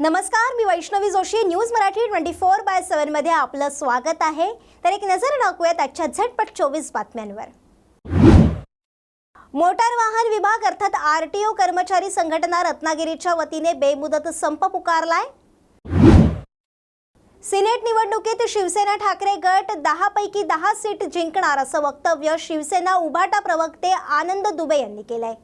नमस्कार मी Vaishnavi Joshi news Marathi twenty four by सेवनमध्ये आपलं स्वागत आहे. तर एक नजर टाकूयात आजच्या झटपट चोवीस बातम्यांवर. मोटार वाहन विभाग अर्थात आर टी ओ कर्मचारी संघटना रत्नागिरीच्या वतीने बेमुदत संप पुकारलाय. सिनेट निवडणुकीत शिवसेना ठाकरे गट दहापैकी दहा सीट जिंकणार असं वक्तव्य शिवसेना उभाटा प्रवक्ते आनंद दुबे यांनी केलंय.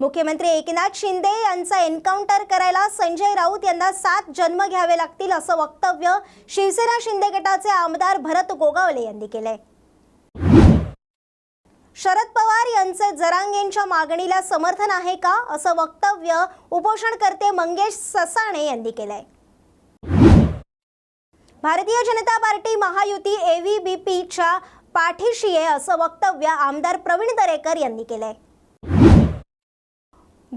मुख्यमंत्री एकनाथ शिंदे यांचा एन्काउंटर करायला संजय राऊत यांना सात जन्म घ्यावे लागतील असं वक्तव्य शिवसेना शिंदे गटाचे आमदार भरत गोगावले यांनी केलंय. शरद पवार यांचे जरांगेंच्या मागणीला समर्थन आहे का असं वक्तव्य उपोषणकर्ते मंगेश ससाणे यांनी केलंय. भारतीय जनता पार्टी महायुती एव्हीबीपीच्या पाठीशी आहे असं वक्तव्य आमदार प्रवीण दरेकर यांनी केलंय.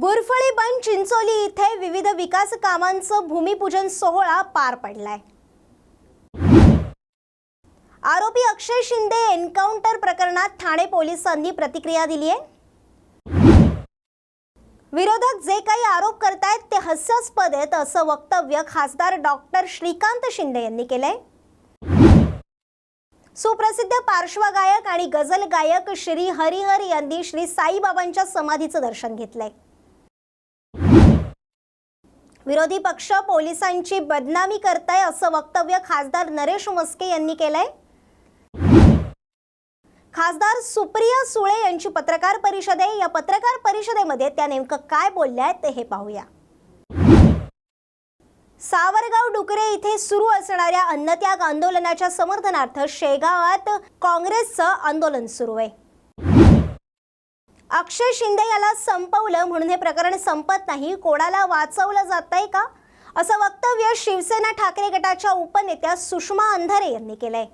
गुरफळी बन चिंचोली इथे विविध विकास कामांचं भूमिपूजन सोहळा पार पडलाय. आरोपी अक्षय शिंदे एन्काउंटर प्रकरणात ठाणे पोलिसांनी प्रतिक्रिया दिली आहे. विरोधक जे काही आरोप करतायत ते हास्यास्पद आहेत असं वक्तव्य खासदार डॉक्टर श्रीकांत शिंदे यांनी केलंय. सुप्रसिद्ध पार्श्वगायक आणि गझल गायक श्री हरिहर यांनी श्री साईबाबांच्या समाधीचं दर्शन घेतलंय. विरोधी पक्ष पोलिसांची बदनामी करताय असं वक्तव्य खासदार नरेश मस्के यांनी केलंय. खासदार सुप्रिया सुळे यांची पत्रकार परिषद आहे या पत्रकार परिषदेमध्ये त्या नेमकं काय बोलल्या आहेत ते हे पाहूया. सावरगाव डुकरे इथे सुरू असणाऱ्या अन्नत्याग आंदोलनाच्या समर्थनार्थ शेगावात काँग्रेसचं आंदोलन सुरू आहे. अक्षय शिंदे याला संपवलं म्हणून हे प्रकरण संपत नाही. कोणाला वाचवलं जात आहे का? असं वक्तव्य शिवसेना ठाकरे गटाच्या उपनेत्या सुषमा अंधारे यांनी केलंय.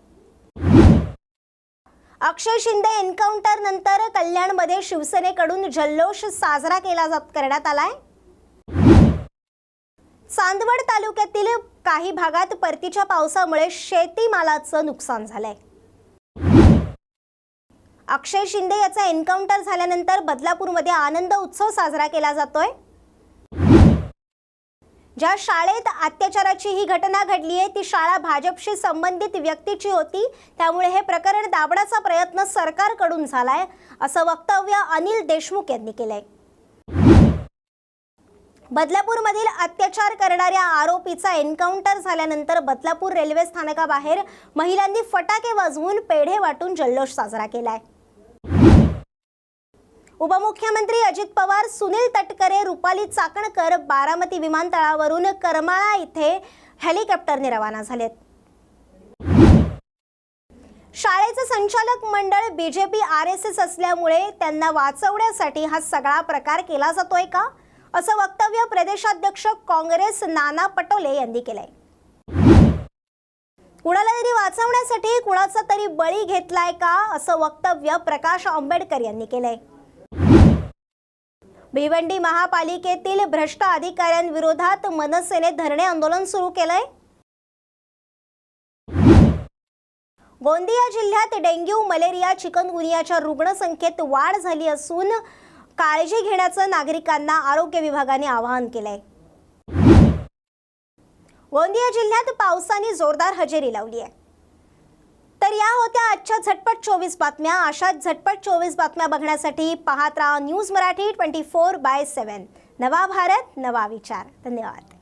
अक्षय शिंदे एन्काउंटर नंतर कल्याणमध्ये शिवसेनेकडून जल्लोष साजरा केला जात करण्यात आलाय. चांदवड तालुक्यातील काही भागात परतीच्या पावसामुळे शेतीमालाचं नुकसान झालंय. अक्षय शिंदे याचा एन्काउंटर झाल्यानंतर बदलापूरमध्ये आनंद उत्सव साजरा केला जातोय. ज्या शाळेत अत्याचाराची ही घटना घडली आहे ती शाळा भाजपशी संबंधित व्यक्तीची होती. त्यामुळे हे प्रकरण दाबण्याचा प्रयत्न सरकारकडून झालाय असं वक्तव्य अनिल देशमुख यांनी केलंय. बदलापूरमधील अत्याचार करणाऱ्या आरोपीचा एन्काउंटर झाल्यानंतर बदलापूर रेल्वे स्थानकाबाहेर महिलांनी फटाके वाजवून पेढे वाटून जल्लोष साजरा केलाय. उपमुख्यमंत्री अजित पवार सुनील तटकरे रुपाली चाकणकर बारामती विमानतळावरून करमाळा इथे हेलिकॉप्टरने रवाना झालेत. शाळेचं संचालक मंडळ बीजेपी आर एस एस असल्यामुळे त्यांना वाचवण्यासाठी हा सगळा प्रकार केला जातोय का? असं वक्तव्य प्रदेशाध्यक्ष काँग्रेस नाना पटोले यांनी केलंय. कुणाला तरी वाचवण्यासाठी कुणाचा तरी बळी घेतलाय का? असं वक्तव्य प्रकाश आंबेडकर यांनी केलंय. भिवंडी महापालिकेतील भ्रष्ट अधिकाऱ्यांविरोधात मनसेने धरणे आंदोलन सुरू केलंय. गोंदिया जिल्ह्यात डेंग्यू मलेरिया चिकनगुनियाच्या रुग्णसंख्येत वाढ झाली असून काळजी घेण्याचं नागरिकांना आरोग्य विभागाने आवाहन केलंय. गोंदिया जिल्ह्यात पावसाने जोरदार हजेरी लावली आहे. तर या होत्या आजच्या झटपट चोवीस बातम्या. अशाच झटपट चोवीस बातम्या बघण्यासाठी पाहत राहा news Marathi twenty four by seven नवा भारत नवा विचार. धन्यवाद.